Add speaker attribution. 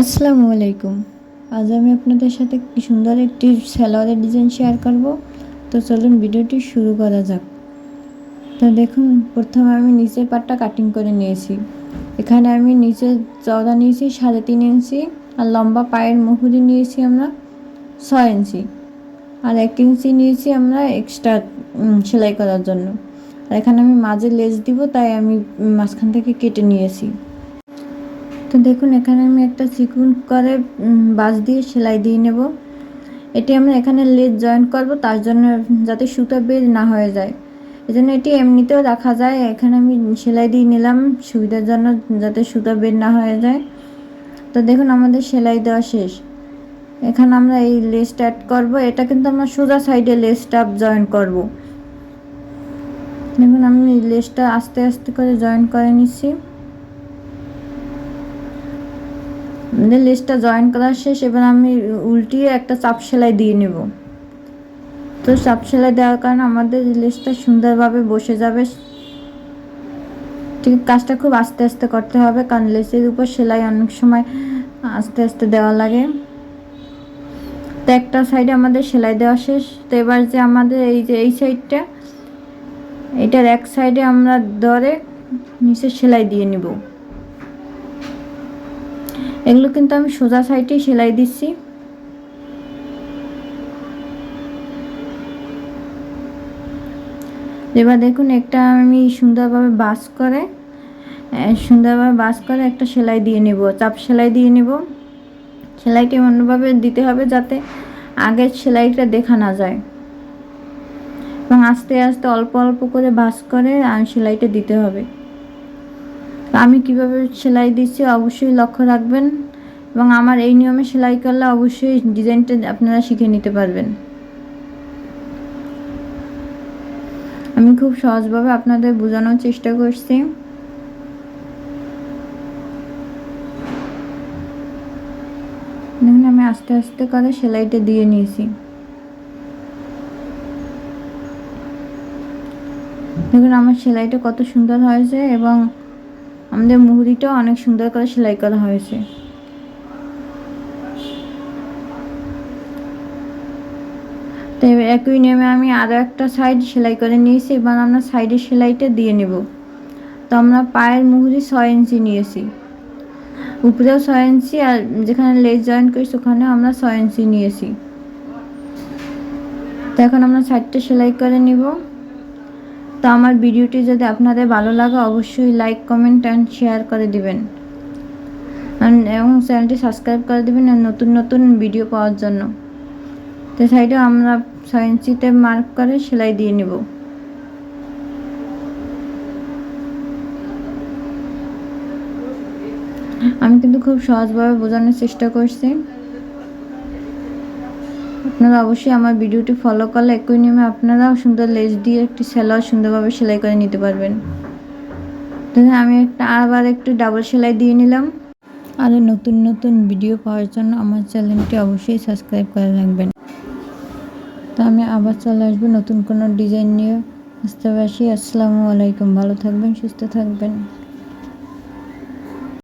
Speaker 1: আসসালামু আলাইকুম। আজ আমি আপনাদের সাথে সুন্দর একটি স্যালোয়ারের ডিজাইন শেয়ার করব। তো চলুন ভিডিওটি শুরু করা যাক। তো দেখুন, প্রথমে আমি নিচের পাটটা কাটিং করে নিয়েছি। এখানে আমি নিচে চওড়া নিয়েছি সাড়ে তিন ইঞ্চি আর লম্বা পায়ের মুহুরি নিয়েছি আমরা ছয় ইঞ্চি। আর এক ইঞ্চি নিয়েছি আমরা এক্সট্রা সেলাই করার জন্য। আর এখানে আমি মাঝে লেজ দিব, তাই আমি মাঝখান থেকে কেটে নিয়েছি। তো দেখুন, এখানে আমি একটা চিকুন করে বাস দিয়ে সেলাই দিয়ে নেব। এটি আমরা এখানে লেজ জয়েন করব, তার জন্য যাতে সুতো বের না হয়ে যায়। এই জন্য এটি এমনিতেও রাখা যায়। এখানে আমি সেলাই দিয়ে নিলাম, সুবিধার জন্য যাতে সুতো বের না হয়ে যায়। তো দেখুন, আমাদের সেলাই দেওয়া শেষ। এখানে আমরা এই লেসটা অ্যাড করব। এটা কিন্তু আমরা সোজা সাইডে লেসটা জয়েন করব। দেখুন, আমি লেসটা আস্তে আস্তে করে জয়েন করে নিচ্ছি। লেসটা জয়েন করা শেষ, এবার আমি উল্টিয়ে একটা চাপ সেলাই দিয়ে নেব। তো চাপ সেলাই দেওয়ার কারণে আমাদের লেসটা সুন্দরভাবে বসে যাবে। ঠিক, কাজটা খুব আস্তে আস্তে করতে হবে, কারণ লেসের উপর সেলাই অনেক সময় আস্তে আস্তে দেওয়া লাগে। তো একটা সাইডে আমাদের সেলাই দেওয়া শেষ। তো এবার যে আমাদের এই যে, এই সাইডটা এটার এক সাইডে আমরা ধরে নিচে সেলাই দিয়ে নিব। এগুলো কিন্তু আমি সোজা সাইডেই সেলাই দিচ্ছি। এবার দেখুন একটা আমি সুন্দরভাবে বাস করে সুন্দরভাবে বাস করে একটা সেলাই দিয়ে নেব, চাপ সেলাই দিয়ে নেব। সেলাইটি অন্যভাবে দিতে হবে যাতে আগের সেলাইটা দেখা না যায়। এবং আস্তে আস্তে অল্প অল্প করে বাস করে সেলাইটা দিতে হবে। আমি কীভাবে সেলাই দিচ্ছি অবশ্যই লক্ষ্য রাখবেন এবং আমার এই নিয়মে সেলাই করলে অবশ্যই ডিজাইনটা আপনারা শিখে নিতে পারবেন। আমি খুব সহজভাবে আপনাদের বোঝানোর চেষ্টা করছি। দেখুন, আমি আস্তে আস্তে করে সেলাইটা দিয়ে নিয়েছি। দেখুন, আমার সেলাইটা কত সুন্দর হয়েছে এবং আমাদের মুহুরিটাও অনেক সুন্দর করে সেলাই করা হয়েছে। তো একই নেমে আমি আরও একটা সাইড সেলাই করে নিয়েছি এবার আমরা সাইডের সেলাইটা দিয়ে নেব। তো আমরা পায়ের মুহুরি ছয় ইঞ্চি নিয়েছি। উপরেও ছয় ইঞ্চি আর যেখানে লেজ জয়েন করেছি ওখানেও আমরা ছয় ইঞ্চি নিয়েছি। তো এখন আমরা সাইডটা সেলাই করে নিব। তো আমার ভিডিওটি যদি আপনাদের ভালো লাগে, অবশ্যই লাইক কমেন্ট অ্যান্ড শেয়ার করে দিবেন। এবং চ্যানেলটি সাবস্ক্রাইব করে দেবেন নতুন নতুন ভিডিও পাওয়ার জন্য। তো সাইডে আমরা ইঞ্চিতে মার্ক করে সেলাই দিয়ে নেব। আমি কিন্তু খুব সহজভাবে বোঝানোর চেষ্টা করছি। আপনারা অবশ্যই আমার ভিডিওটি ফলো করলে একই নিয়মে আপনারাও সুন্দর লেস দিয়ে একটি সেলাই সুন্দরভাবে সেলাই করে নিতে পারবেন। তাহলে আমি একটা আবার একটু ডাবল সেলাই দিয়ে নিলাম। আরও নতুন নতুন ভিডিও পাওয়ার জন্য আমার চ্যানেলটি অবশ্যই সাবস্ক্রাইব করে রাখবেন। তো আমি আবার চলে আসব নতুন কোনো ডিজাইন নিয়ে। আসতে পারছি আসসালামু আলাইকুম, ভালো থাকবেন, সুস্থ থাকবেন।